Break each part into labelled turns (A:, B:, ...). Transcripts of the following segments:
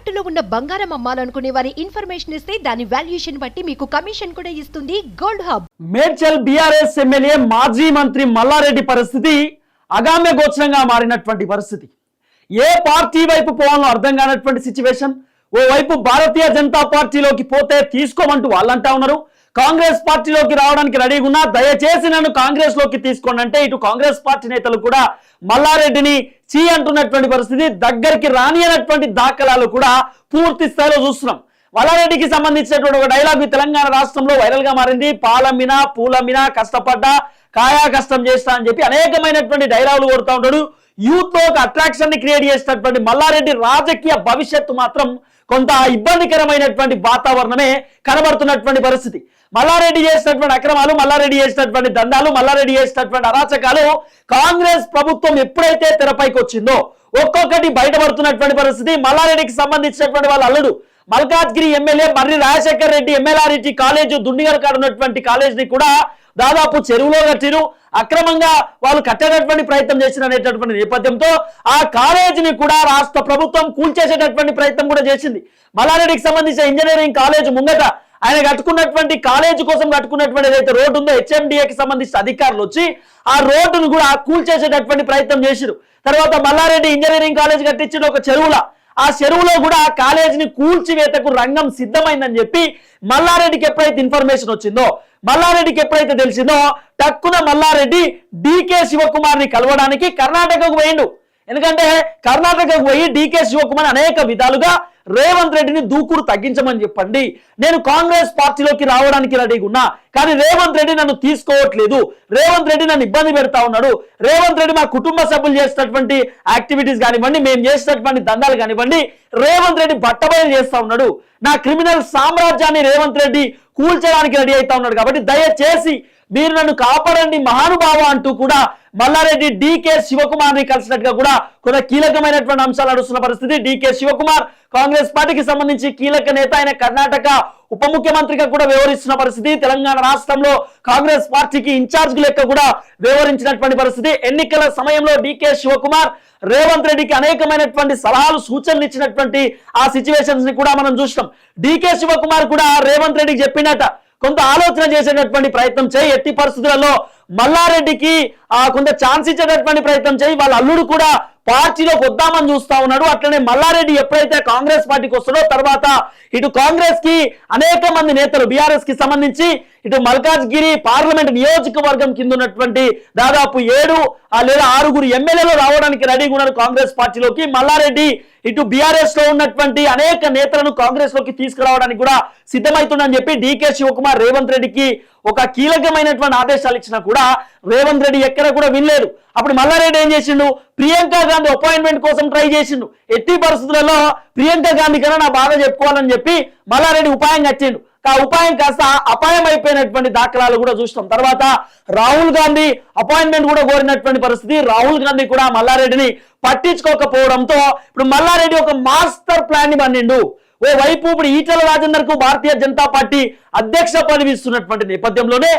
A: తాకట్టులో ఉన్న బంగారం అమ్మాలనుకునే వారి ఇన్ఫర్మేషన్ ఇస్తే దాని వాల్యుయేషన్ బట్టి మీకు కమిషన్ కూడా ఇస్తుంది Gold Hub.
B: Medchal BRS MLA మాజీ మంత్రి మల్లారెడ్డి పరిస్థితి అగామ్య గోచరంగా మారినటువంటి పరిస్థితి. ఏ పార్టీ వైపు పోవాలో అర్థం కానటువంటి సిచ్యువేషన్ ఓవైపు భారతీయ జనతా పార్టీలోకి పోతే తీసుకోమంటూ వాళ్ళంటా ఉన్నారు. కాంగ్రెస్ పార్టీలోకి రావడానికి రెడీగా ఉన్నా దయచేసి నన్ను కాంగ్రెస్లోకి తీసుకోండి అంటే ఇటు కాంగ్రెస్ పార్టీ నేతలు కూడా మల్లారెడ్డిని చీ అంటున్నటువంటి పరిస్థితి దగ్గరికి రానియనటువంటి దాఖలాలు కూడా పూర్తి స్థాయిలో చూస్తున్నాం. మల్లారెడ్డికి సంబంధించినటువంటి ఒక డైలాగ్ తెలంగాణ రాష్ట్రంలో వైరల్గా మారింది. పాలమ్మినా పూలమ్మినా కష్టపడ్డా కాయా కష్టం చేస్తా అని చెప్పి అనేకమైనటువంటి డైలాగులు కొడుతూ ఉంటాడు. యూత్లో ఒక అట్రాక్షన్ని క్రియేట్ చేసినటువంటి మల్లారెడ్డి రాజకీయ భవిష్యత్తు మాత్రం కొంత ఇబ్బందికరమైనటువంటి వాతావరణమే కనబడుతున్నటువంటి పరిస్థితి. మల్లారెడ్డి చేసినటువంటి అక్రమాలు మల్లారెడ్డి చేసినటువంటి దందాలు మల్లారెడ్డి చేసినటువంటి అరాచకాలు కాంగ్రెస్ ప్రభుత్వం ఎప్పుడైతే తెరపైకి వచ్చిందో ఒక్కొక్కటి బయటపడుతున్నటువంటి పరిస్థితి. మల్లారెడ్డికి సంబంధించినటువంటి వాళ్ళ అల్లుడు మల్కాద్గిరి ఎమ్మెల్యే మర్రి రాజశేఖర్ రెడ్డి ఎమ్మెల్యారెడ్డి కాలేజ్ దుండిగల్ కాడ ఉన్నటువంటి కాలేజ్ని కూడా దాదాపు చెరువులో కట్టిరు. అక్రమంగా వాళ్ళు కట్టేటటువంటి ప్రయత్నం చేసిన అనేటటువంటి నేపథ్యంతో ఆ కాలేజీని కూడా రాష్ట్ర ప్రభుత్వం కూల్చేసేటటువంటి ప్రయత్నం కూడా చేసింది. మల్లారెడ్డికి సంబంధించిన ఇంజనీరింగ్ కాలేజ్ ముంగట ఆయన కట్టుకున్నటువంటి కాలేజీ కోసం కట్టుకున్నటువంటి ఏదైతే రోడ్డు ఉందో హెచ్ఎండిఏకి సంబంధించిన అధికారులు వచ్చి ఆ రోడ్డును కూడా కూల్చేసేటటువంటి ప్రయత్నం చేసిరు. తర్వాత మల్లారెడ్డి ఇంజనీరింగ్ కాలేజ్ కట్టించిన ఒక చెరువుల. ఆ చెరువులో కూడా ఆ కాలేజీని కూల్చివేతకు రంగం సిద్ధమైందని చెప్పి మల్లారెడ్డికి ఎప్పుడైతే ఇన్ఫర్మేషన్ వచ్చిందో మల్లారెడ్డికి ఎప్పుడైతే తెలిసిందో టక్కున మల్లారెడ్డి డీకే శివకుమార్ని కలవడానికి కర్ణాటకకు పోయిండు. ఎందుకంటే కర్ణాటకకు పోయి డీకే శివకుమార్ అనేక విధాలుగా రేవంత్ రెడ్డిని దూకుడు తగ్గించమని చెప్పండి. నేను కాంగ్రెస్ పార్టీలోకి రావడానికి రెడీగా ఉన్నా కానీ రేవంత్ రెడ్డి నన్ను తీసుకోవట్లేదు. రేవంత్ రెడ్డి నన్ను ఇబ్బంది పెడతా ఉన్నాడు. రేవంత్ రెడ్డి మా కుటుంబ సభ్యులు చేసినటువంటి యాక్టివిటీస్ కానివ్వండి మేము చేసినటువంటి దందాలు కానివ్వండి రేవంత్ రెడ్డి బట్టబయలు చేస్తా ఉన్నాడు. నా క్రిమినల్ సామ్రాజ్యాన్ని రేవంత్ రెడ్డి కూల్చడానికి రెడీ అవుతా ఉన్నాడు కాబట్టి దయచేసి మీరు నన్ను కాపాడండి మహానుభావ అంటూ కూడా మల్లారెడ్డి డికే శివకుమార్ని కలిసినట్టుగా కూడా కొన్ని కీలకమైనటువంటి అంశాలు నడుస్తున్న పరిస్థితి. డికే శివకుమార్ కాంగ్రెస్ పార్టీకి సంబంధించి కీలక నేత ఆయన కర్ణాటక ఉప ముఖ్యమంత్రిగా కూడా వ్యవహరిస్తున్న పరిస్థితి. తెలంగాణ రాష్ట్రంలో కాంగ్రెస్ పార్టీకి ఇన్ఛార్జ్ లెక్క కూడా వ్యవహరించినటువంటి పరిస్థితి. ఎన్నికల సమయంలో డికే శివకుమార్ రేవంత్ రెడ్డికి అనేకమైనటువంటి సలహాలు సూచనలు ఇచ్చినటువంటి ఆ సిచ్యువేషన్స్ని కూడా మనం చూసినాం. డికే శివకుమార్ కూడా రేవంత్ రెడ్డికి చెప్పినట్ట కొంత ఆలోచన చేసేటటువంటి ప్రయత్నం చేయి. ఎట్టి పరిస్థితులలో మల్లారెడ్డికి ఆ కొంత ఛాన్స్ ఇచ్చేటటువంటి ప్రయత్నం చేయి. వాళ్ళ అల్లుడు కూడా పార్టీలోకి వద్దామని చూస్తా ఉన్నాడు. అట్లనే మల్లారెడ్డి ఎప్పుడైతే కాంగ్రెస్ పార్టీకి వస్తాడో తర్వాత ఇటు కాంగ్రెస్కి అనేక మంది నేతలు బీఆర్ఎస్కి సంబంధించి ఇటు మల్కాజ్గిరి పార్లమెంట్ నియోజకవర్గం కింద ఉన్నటువంటి దాదాపు ఏడు ఆ లేదా ఆరుగురు ఎమ్మెల్యేలు రావడానికి రెడీగా ఉన్నారు కాంగ్రెస్ పార్టీలోకి. మల్లారెడ్డి ఇటు బీఆర్ఎస్లో ఉన్నటువంటి అనేక నేతలను కాంగ్రెస్లోకి తీసుకురావడానికి కూడా సిద్ధమవుతుందని చెప్పి డీకే శివకుమార్ రేవంత్ రెడ్డికి ఒక కీలకమైనటువంటి ఆదేశాలు ఇచ్చినా కూడా రేవంత్ రెడ్డి ఎక్కడ కూడా వినలేదు. అప్పుడు మల్లారెడ్డి ఏం చేసిండు? ప్రియాంక గాంధీ అపాయింట్మెంట్ కోసం ట్రై చేసిండు. ఎట్టి పరిస్థితులలో ప్రియాంక గాంధీ కన్నా నా బాధ చెప్పుకోవాలని చెప్పి మల్లారెడ్డి ఉపాయం కట్టిండు. ఆ ఉపాయం కాస్త అపాయం అయిపోయినటువంటి దాఖలాలు కూడా చూస్తాం తర్వాత రాహుల్ గాంధీ అపాయింట్మెంట్ కూడా కోరినటువంటి పరిస్థితి రాహుల్ గాంధీ కూడా మల్లారెడ్డిని పట్టించుకోకపోవడంతో ఇప్పుడు మల్లారెడ్డి ఒక మాస్టర్ ప్లాన్ని పన్నిండు ఓ వైపు ఇప్పుడు ఈటల రాజేందర్కు భారతీయ జనతా పార్టీ అధ్యక్ష పదవి ఇస్తున్నటువంటి నేపథ్యంలోనే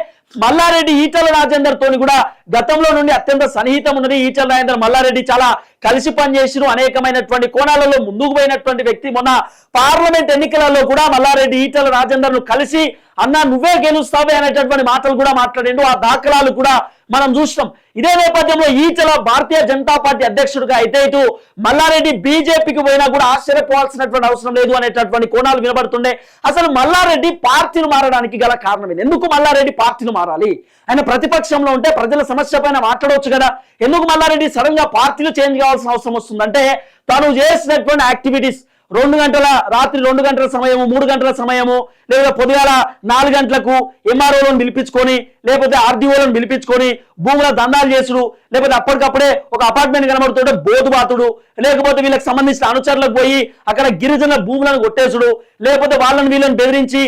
B: మల్లారెడ్డి ఈటల రాజేందర్ తోని కూడా గతంలో నుండి అత్యంత సన్నిహితం ఉన్నది. ఈటల రాజేందర్ మల్లారెడ్డి చాలా కలిసి పనిచేసిన. అనేకమైనటువంటి కోణాలలో ముందుకు పోయినటువంటి వ్యక్తి. మొన్న పార్లమెంట్ ఎన్నికలలో కూడా మల్లారెడ్డి ఈటల రాజేందర్ను కలిసి అన్న నువ్వే గెలుస్తావే అనేటటువంటి మాటలు కూడా మాట్లాడిండు. ఆ దాఖలాలు కూడా మనం చూస్తాం ఇదే నేపథ్యంలో ఈటల భారతీయ జనతా పార్టీ అధ్యక్షుడిగా అయితే ఇటు మల్లారెడ్డి బీజేపీకి పోయినా కూడా ఆశ్చర్యపోవాల్సినటువంటి అవసరం లేదు అనేటటువంటి కోణాలు వినబడుతుండే. అసలు మల్లారెడ్డి పార్టీ పార్టీని మారడానికి గల కారణం ఏంది? ఎందుకు మల్లారెడ్డి పార్టీని మారాలి? ఆయన ప్రతిపక్షంలో ఉంటే ప్రజల సమస్య పైన మాట్లాడవచ్చు కదా. ఎందుకు మల్లారెడ్డి సడన్గా పార్టీలు చేంజ్ కావాల్సిన అవసరం వస్తుందంటే తాను చేసినటువంటి యాక్టివిటీస్ రెండు గంటల రాత్రి రెండు గంటల సమయము మూడు గంటల సమయము లేదా పొద్దుగాల నాలుగు గంటలకు ఎంఆర్ఓలను పిలిపించుకొని లేకపోతే ఆర్డీఓలను పిలిపించుకొని భూముల దందాలు చేసుడు లేకపోతే అప్పటికప్పుడే ఒక అపార్ట్మెంట్ కనబడుతుంటే బోధుబాతుడు లేకపోతే వీళ్ళకి సంబంధించిన అనుచరులకు పోయి అక్కడ గిరిజన భూములను కొట్టేసుడు లేకపోతే వాళ్ళని వీళ్ళని బెదిరించి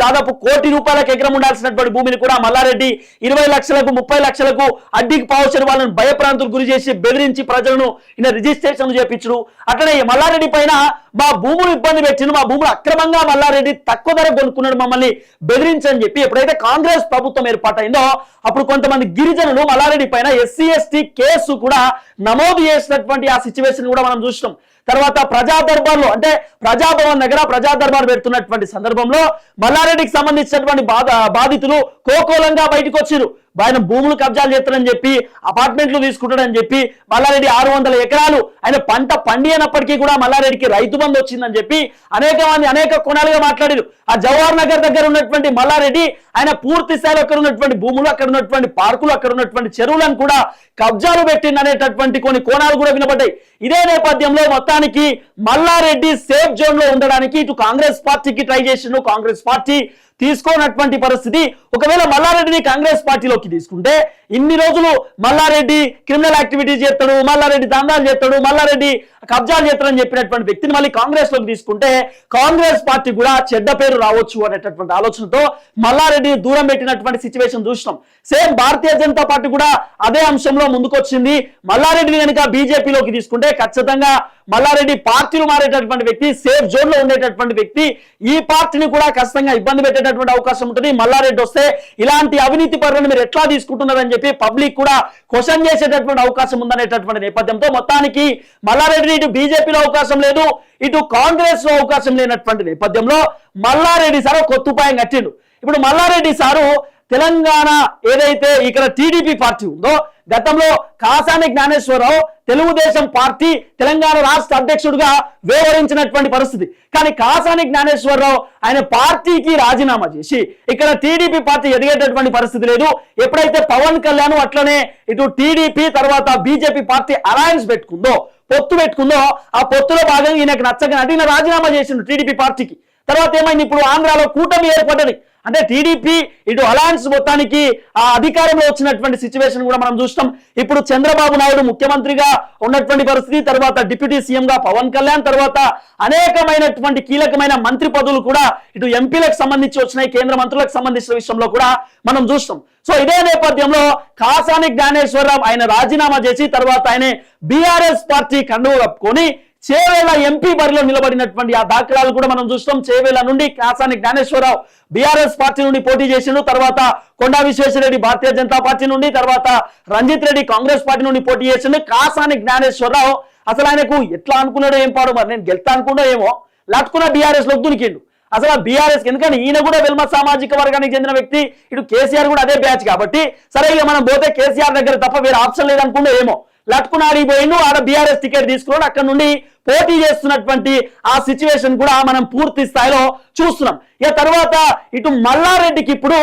B: దాదాపు కోటి రూపాయలకు ఎకరం ఉండాల్సినటువంటి భూమిని కూడా మల్లారెడ్డి ఇరవై లక్షలకు ముప్పై లక్షలకు అడ్డికి పావచ్చని వాళ్ళని భయప్రాంతులు గురి చేసి బెదిరించి ప్రజలను ఈయన రిజిస్ట్రేషన్ చేపించుడు. అట్లనే మల్లారెడ్డి పైన మా భూములు ఇబ్బంది పెట్టిండు మా భూములు అక్రమంగా మల్లారెడ్డి తక్కువ ధర కొనుక్కున్నాడు మమ్మల్ని బెదిరించని చెప్పి ఎప్పుడైతే కాంగ్రెస్ ప్రభుత్వం ఏర్పాటైందో అప్పుడు కొంతమంది గిరిజనులు మల్లారెడ్డి పైన ఎస్సీ ఎస్టీ కేసు కూడా నమోదు చేసినటువంటి ఆ సిచ్యువేషన్ కూడా మనం చూసినాం. తర్వాత ప్రజా దర్బార్లో అంటే ప్రజాభవన్ దగ్గర ప్రజా దర్బార్ పెడుతున్నటువంటి సందర్భంలో మల్లారెడ్డికి సంబంధించినటువంటి బాధ బాధితులు కోకోలంగా బయటకు వచ్చారు ఆయన భూములు కబ్జాలు చేస్తాడని చెప్పి అపార్ట్మెంట్లు తీసుకుంటాడని చెప్పి మల్లారెడ్డి ఆరు వందల ఎకరాలు ఆయన పంట పండినప్పటికీ కూడా మల్లారెడ్డికి రైతు బంధు వచ్చిందని చెప్పి అనేక మంది అనేక కోణాలుగా మాట్లాడారు. ఆ జవహర్ నగర్ దగ్గర ఉన్నటువంటి మల్లారెడ్డి ఆయన పూర్తి స్థాయిలో అక్కడ ఉన్నటువంటి భూములు అక్కడ ఉన్నటువంటి పార్కులు అక్కడ ఉన్నటువంటి చెరువులను కూడా కబ్జాలు పెట్టింది అనేటటువంటి కొన్ని కోణాలు కూడా వినబడ్డాయి. ఇదే నేపథ్యంలో మొత్తానికి మల్లారెడ్డి సేఫ్ జోన్లో ఉండడానికి ఇటు కాంగ్రెస్ పార్టీకి ట్రై చేసిండు కాంగ్రెస్ పార్టీ. తీసుకోనటువంటి పరిస్థితి. ఒకవేళ మల్లారెడ్డిని కాంగ్రెస్ పార్టీలోకి తీసుకుంటే ఇన్ని రోజులు మల్లారెడ్డి క్రిమినల్ యాక్టివిటీస్ చేస్తాడు మల్లారెడ్డి దందాలు చేస్తాడు మల్లారెడ్డి కబ్జాలు చేస్తాడని చెప్పినటువంటి వ్యక్తిని మళ్ళీ కాంగ్రెస్లోకి తీసుకుంటే కాంగ్రెస్ పార్టీ కూడా చెడ్డ పేరు రావచ్చు అనేటటువంటి ఆలోచనతో మల్లారెడ్డిని దూరం పెట్టినటువంటి సిచ్యువేషన్ చూసినాం. సేమ్ భారతీయ జనతా పార్టీ కూడా అదే అంశంలో ముందుకొచ్చింది. మల్లారెడ్డిని కనుక బీజేపీలోకి తీసుకుంటే ఖచ్చితంగా మల్లారెడ్డి పార్టీలు మారేటటువంటి వ్యక్తి సేఫ్ జోన్లో ఉండేటటువంటి వ్యక్తి. ఈ పార్టీని కూడా ఖచ్చితంగా ఇబ్బంది పెట్టేటటువంటి అవకాశం ఉంటుంది. మల్లారెడ్డి వస్తే ఇలాంటి అవినీతి పరులను మీరు ఎట్లా తీసుకుంటున్నారని చెప్పి పబ్లిక్ కూడా క్వశ్చన్ చేసేటటువంటి అవకాశం ఉందనేటటువంటి నేపథ్యంతో మొత్తానికి మల్లారెడ్డి ఇటు బీజేపీలో అవకాశం లేదు ఇటు కాంగ్రెస్లో అవకాశం లేనటువంటి నేపథ్యంలో మల్లారెడ్డి సార్ కొత్త ఉపాయం కట్టిండు. ఇప్పుడు మల్లారెడ్డి సారు తెలంగాణ ఏదైతే ఇక్కడ టీడీపీ పార్టీ ఉందో గతంలో కాసాని జ్ఞానేశ్వరరావు తెలుగుదేశం పార్టీ తెలంగాణ రాష్ట్ర అధ్యక్షుడిగా వ్యవహరించినటువంటి పరిస్థితి. కానీ కాసాని జ్ఞానేశ్వరరావు ఆయన పార్టీకి రాజీనామా చేసి ఇక్కడ టీడీపీ పార్టీ ఎదిగేటటువంటి పరిస్థితి లేదు. ఎప్పుడైతే పవన్ కళ్యాణ్ అట్లనే ఇటు టీడీపీ తర్వాత బీజేపీ పార్టీ అలయన్స్ పెట్టుకుందో పొత్తు పెట్టుకుందో ఆ పొత్తులో భాగంగా ఈయనకు నచ్చక ఈయన రాజీనామా చేసిండు టీడీపీ పార్టీకి. తర్వాత ఏమైంది? ఇప్పుడు ఆంధ్రాలో కూటమి ఏర్పడ్డది. అంటే టీడీపీ ఇటు అలయన్స్ మొత్తానికి ఆ అధికారంలో వచ్చినటువంటి సిచ్యువేషన్ కూడా మనం చూస్తాం ఇప్పుడు చంద్రబాబు నాయుడు ముఖ్యమంత్రిగా ఉన్నటువంటి పరిస్థితి తర్వాత డిప్యూటీ సీఎంగా పవన్ కళ్యాణ్ తర్వాత అనేకమైనటువంటి కీలకమైన మంత్రి పదవులు కూడా ఇటు ఎంపీలకు సంబంధించి వచ్చినాయి కేంద్ర మంత్రులకు సంబంధించిన విషయంలో కూడా మనం చూస్తాం సో ఇదే నేపథ్యంలో కాసాని జ్ఞానేశ్వరరావు ఆయన రాజీనామా చేసి తర్వాత ఆయన బీఆర్ఎస్ పార్టీ కండువ కప్పుకొని చేవేళ ఎంపీ బరిలో నిలబడినటువంటి ఆ దాఖలాలు కూడా మనం చూస్తాం. చేవేళ నుండి కాసాని జ్ఞానేశ్వరరావు బీఆర్ఎస్ పార్టీ నుండి పోటీ చేసిండు. తర్వాత కొండా విశ్వేశ్వరరెడ్డి భారతీయ జనతా పార్టీ నుండి తర్వాత రంజిత్ రెడ్డి కాంగ్రెస్ పార్టీ నుండి పోటీ చేసిండు కాసాని జ్ఞానేశ్వరరావు. అసలు ఆయనకు ఎట్లా అనుకున్నాడో ఏం పాడు మరి నేను గెలుతా అనుకున్నా ఏమో లట్టుకున్న బీఆర్ఎస్లో దునికిండు అసలు ఆ బీఆర్ఎస్ ఎందుకంటే ఈయన కూడా వెల్మ సామాజిక వర్గానికి చెందిన వ్యక్తి. ఇటు కేసీఆర్ కూడా అదే బ్యాచ్ కాబట్టి సరే ఇక మనం పోతే కేసీఆర్ దగ్గర తప్ప వేరే ఆప్షన్ లేదనుకుంటే ఏమో. లట్టుకుని పోయిండు ఆడ బీఆర్ఎస్ టికెట్ తీసుకున్నాడు. అక్కడ నుండి పోటీ చేస్తున్నటువంటి ఆ సిచ్యువేషన్ కూడా మనం పూర్తి స్థాయిలో చూస్తున్నాం. ఇక తర్వాత ఇటు మల్లారెడ్డికి ఇప్పుడు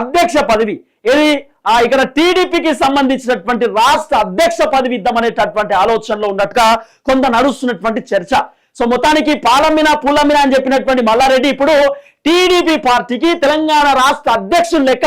B: అధ్యక్ష పదవి. ఏది? ఆ ఇక్కడ టీడీపీకి సంబంధించినటువంటి రాష్ట్ర అధ్యక్ష పదవి ఇద్దామనేటటువంటి ఆలోచనలో ఉన్నట్టుగా కొంత నడుస్తున్నటువంటి చర్చ. సో మొత్తానికి పాలమ్మిన పూలమ్మిన అని చెప్పినటువంటి మల్లారెడ్డి ఇప్పుడు టీడీపీ పార్టీకి తెలంగాణ రాష్ట్ర అధ్యక్షులు లెక్క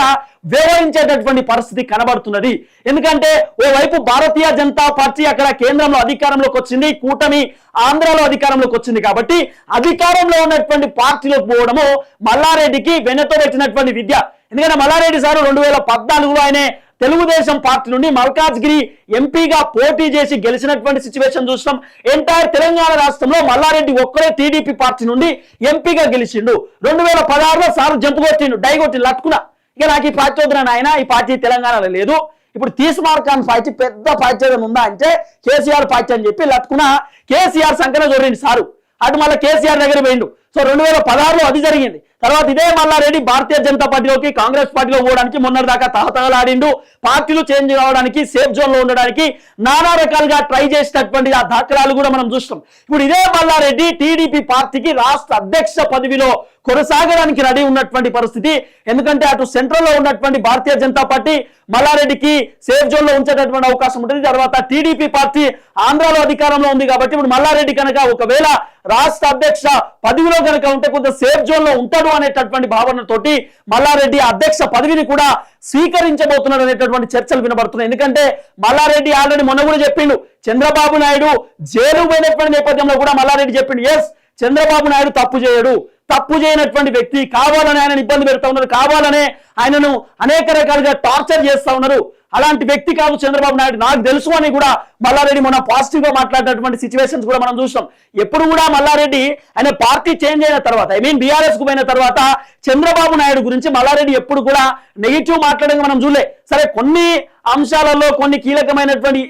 B: వ్యవహరించేటటువంటి పరిస్థితి కనబడుతున్నది. ఎందుకంటే ఓవైపు భారతీయ జనతా పార్టీ అక్కడ కేంద్రంలో అధికారంలోకి వచ్చింది కూటమి ఆంధ్రాలో అధికారంలోకి వచ్చింది కాబట్టి అధికారంలో ఉన్నటువంటి పార్టీలోకి పోవడము మల్లారెడ్డికి వెనతో పెట్టినటువంటి విద్య. ఎందుకంటే మల్లారెడ్డి సారు రెండు వేల పద్నాలుగులో ఆయనే తెలుగుదేశం పార్టీ నుండి మల్కాజ్గిరి ఎంపీగా పోటీ చేసి గెలిచినటువంటి సిచ్యువేషన్ చూసినాం. ఎంటైర్ తెలంగాణ రాష్ట్రంలో మల్లారెడ్డి ఒక్కరే టీడీపీ పార్టీ నుండి ఎంపీగా గెలిచిండు. రెండు వేల పదహారులో సార్ జంపు కొట్టిండు డై కొట్టి లట్టుకున్నా ఇక నాకు ఈ పార్టీ వద్దురా ఆయన ఈ పార్టీ తెలంగాణలో లేదు. ఇప్పుడు తీసుమార్కాన్ పార్టీ పెద్ద పార్టీ ఉందా అంటే కేసీఆర్ పార్టీ అని చెప్పి లట్టుకున్న కేసీఆర్ సంకన చూడండి సారు. అటు మళ్ళీ కేసీఆర్ దగ్గర పోయిండు. సో రెండు వేల పదహారులో అది జరిగింది. తర్వాత ఇదే మల్లారెడ్డి భారతీయ జనతా పార్టీలోకి కాంగ్రెస్ పార్టీలో పోవడానికి మొన్నటి దాకా తహతహలాడిండు. పార్టీలు చేంజ్ కావడానికి సేఫ్ జోన్లో ఉండడానికి నానా రకాలుగా ట్రై చేసినటువంటి ఆ దాఖలాలు కూడా మనం చూస్తాం. ఇప్పుడు ఇదే మల్లారెడ్డి టీడీపీ పార్టీకి రాష్ట్ర అధ్యక్ష పదవిలో కొనసాగడానికి రెడీ ఉన్నటువంటి పరిస్థితి. ఎందుకంటే అటు సెంట్రల్లో ఉన్నటువంటి భారతీయ జనతా పార్టీ మల్లారెడ్డికి సేఫ్ జోన్లో ఉంచేటటువంటి అవకాశం ఉంటుంది. తర్వాత టీడీపీ పార్టీ ఆంధ్రాలో అధికారంలో ఉంది కాబట్టి ఇప్పుడు మల్లారెడ్డి కనుక ఒకవేళ రాష్ట్ర అధ్యక్ష పదవిలో కనుక ఉంటే కొంత సేఫ్ జోన్లో ఉంటాడు అనేటటువంటి భావనతోటి మల్లారెడ్డి అధ్యక్ష పదవిని కూడా స్వీకరించబోతున్నాడు అనేటటువంటి చర్చలు వినబడుతున్నాయి. ఎందుకంటే మల్లారెడ్డి ఆల్రెడీ మొన్న కూడా చెప్పిండు చంద్రబాబు నాయుడు జైలు పోయినటువంటి నేపథ్యంలో కూడా మల్లారెడ్డి చెప్పిండు ఎస్ చంద్రబాబు నాయుడు తప్పు చేయడు. తప్పు చేయనటువంటి వ్యక్తి కావాలని ఆయన ఇబ్బంది పెడతా ఉన్నారు. కావాలనే ఆయనను అనేక రకాలుగా టార్చర్ చేస్తా ఉన్నారు. అలాంటి వ్యక్తి కాదు చంద్రబాబు నాయుడు. నాకు తెలుసు అని కూడా మల్లారెడ్డి మొన్న పాజిటివ్గా మాట్లాడినటువంటి సిచ్యువేషన్స్ కూడా మనం చూసాం ఎప్పుడు కూడా మల్లారెడ్డి ఆయన పార్టీ చేంజ్ అయిన తర్వాత ఐ మీన్ బీఆర్ఎస్కు పోయిన తర్వాత చంద్రబాబు నాయుడు గురించి మల్లారెడ్డి ఎప్పుడు కూడా నెగిటివ్ మాట్లాడడం మనం చూడలే. సరే కొన్ని అంశాలలో కొన్ని కీలకమైనటువంటి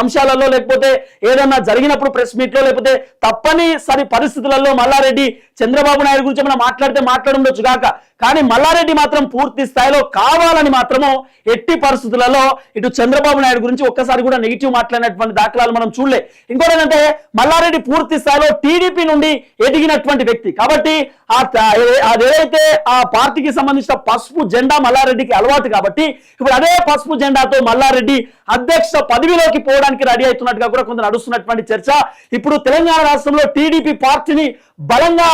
B: అంశాలలో లేకపోతే ఏదన్నా జరిగినప్పుడు ప్రెస్ మీట్లో లేకపోతే తప్పనిసరి పరిస్థితులలో మల్లారెడ్డి చంద్రబాబు నాయుడు గురించి మనం మాట్లాడితే మాట్లాడుండొచ్చు కాక కానీ మల్లారెడ్డి మాత్రం పూర్తి స్థాయిలో కావాలని మాత్రము ఎట్టి పరిస్థితులలో ఇటు చంద్రబాబు నాయుడు గురించి ఒక్కసారి కూడా నెగిటివ్ మాట్లాడినటువంటి దాఖలాలు మనం చూడలే. ఇంకోటి ఏంటంటే మల్లారెడ్డి పూర్తి స్థాయిలో టీడీపీ నుండి ఎదిగినటువంటి వ్యక్తి. కాబట్టి ఆ అదేదైతే ఆ పార్టీకి సంబంధించిన పసుపు జెండా మల్లారెడ్డికి అలవాటు కాబట్టి ఇప్పుడు అదే పసుపు జెండాతో మల్లారెడ్డి అధ్యక్ష పదవిలోకి పోవడానికి రెడీ అవుతున్నట్టుగా కూడా కొంత నడుస్తున్నటువంటి చర్చ. ఇప్పుడు తెలంగాణ రాష్ట్రంలో టీడీపీ పార్టీని బలంగా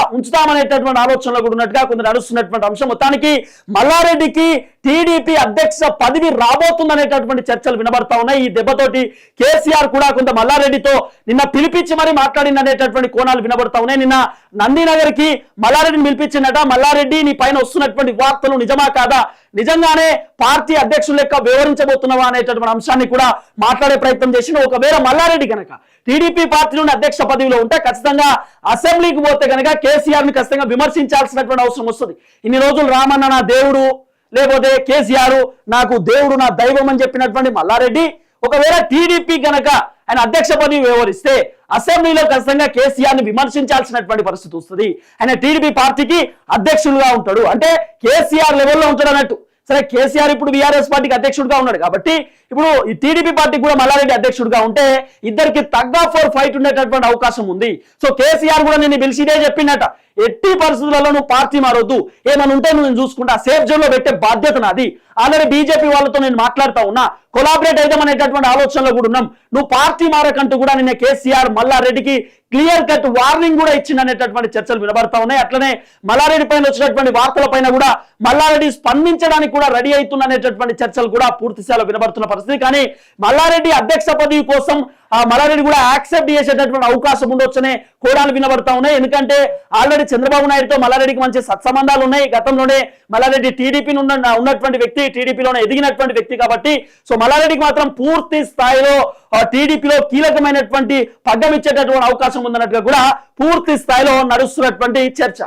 B: ఉంచుతామనేటటువంటి ఆలోచనలో కూడా ఉన్నట్టుగా కొందరు నడుస్తున్నటువంటి అంశం. మొత్తానికి మల్లారెడ్డికి టీడీపీ అధ్యక్ష పదవి రాబోతుందనేటటువంటి చర్చలు వినబడతా ఉన్నాయి. ఈ దెబ్బతోటి కేసీఆర్ కూడా కొంత మల్లారెడ్డితో నిన్న పిలిపించి మరి మాట్లాడిందనేటటువంటి కోణాలు వినబడతా ఉన్నాయి. నిన్న నందినగర్కి మల్లారెడ్డిని పిలిపించిందట. మల్లారెడ్డి నీ పైన వస్తున్నటువంటి వార్తలు నిజమా కాదా? నిజంగానే పార్టీ అధ్యక్షుల లెక్క వివరించబోతున్నావా అనేటటువంటి అంశాన్ని కూడా మాట్లాడే ప్రయత్నం చేసిన ఒకవేళ మల్లారెడ్డి కనుక టీడీపీ పార్టీ నుండి అధ్యక్ష పదవిలో ఉంటే ఖచ్చితంగా అసెంబ్లీకి పోతే కనుక కేసీఆర్ని ఖచ్చితంగా విమర్శించాల్సినటువంటి అవసరం వస్తుంది. ఇన్ని రోజులు రామన్న నా దేవుడు లేకపోతే కేసీఆర్ నాకు దేవుడు నా దైవం అని చెప్పినటువంటి మల్లారెడ్డి ఒకవేళ టీడీపీ గనక ఆయన అధ్యక్ష పదవి వ్యవహరిస్తే అసెంబ్లీలో ఖచ్చితంగా కేసీఆర్ని విమర్శించాల్సినటువంటి పరిస్థితి వస్తుంది. ఆయన టీడీపీ పార్టీకి అధ్యక్షులుగా ఉంటాడు. అంటే కేసీఆర్ లెవెల్లో ఉంటాడు అన్నట్టు. సరే కేసీఆర్ ఇప్పుడు బీఆర్ఎస్ పార్టీకి అధ్యక్షుడిగా ఉన్నాడు కాబట్టి ఇప్పుడు ఈ టీడీపీ పార్టీకి కూడా మల్లారెడ్డి అధ్యక్షుడిగా ఉంటే ఇద్దరికి తగ్గ ఫోర్ ఫైట్ ఉండేటటువంటి అవకాశం ఉంది. సో కేసీఆర్ కూడా నేను పిలిచిదే చెప్పిండట. ఎట్టి పరిస్థితులలో నువ్వు పార్టీ మారొద్దు. ఏమైనా ఉంటే నువ్వు నేను చూసుకుంటా. సేఫ్ జోన్లో పెట్టే బాధ్యత నాది. ఆల్రెడీ బీజేపీ వాళ్ళతో నేను మాట్లాడుతా ఉన్నా. కొలాబరేట్ అయిదామనేటటువంటి ఆలోచనలో కూడా ఉన్నాం. నువ్వు పార్టీ మారకంటూ కూడా నిన్న కేసీఆర్ మల్లారెడ్డికి క్లియర్ కట్ వార్నింగ్ కూడా ఇచ్చిందనేటటువంటి చర్చలు వినబడతా ఉన్నాయి. అట్లనే మల్లారెడ్డి పైన వచ్చినటువంటి వార్తల పైన కూడా మల్లారెడ్డి స్పందించడానికి కూడా రెడీ అవుతున్ననేటటువంటి చర్చలు కూడా పూర్తి స్థాయిలో వినబడుతున్న పరిస్థితి. కానీ మల్లారెడ్డి అధ్యక్ష పదవి కోసం ఆ మలారెడ్డి కూడా యాక్సెప్ట్ చేసేటటువంటి అవకాశం ఉండొచ్చనే కోడాలు వినబడతా ఉన్నాయి. ఎందుకంటే ఆల్రెడీ చంద్రబాబు నాయుడుతో మల్లారెడ్డికి మంచి సత్సంబంధాలు ఉన్నాయి. గతంలోనే మల్లారెడ్డి టీడీపీ నుండి ఉన్నటువంటి వ్యక్తి టీడీపీలోనే ఎదిగినటువంటి వ్యక్తి కాబట్టి సో మల్లారెడ్డికి మాత్రం పూర్తి స్థాయిలో టీడీపీలో కీలకమైనటువంటి పగ్గం ఇచ్చేటటువంటి అవకాశం ఉందన్నట్టుగా కూడా పూర్తి స్థాయిలో నడుస్తున్నటువంటి చర్చ.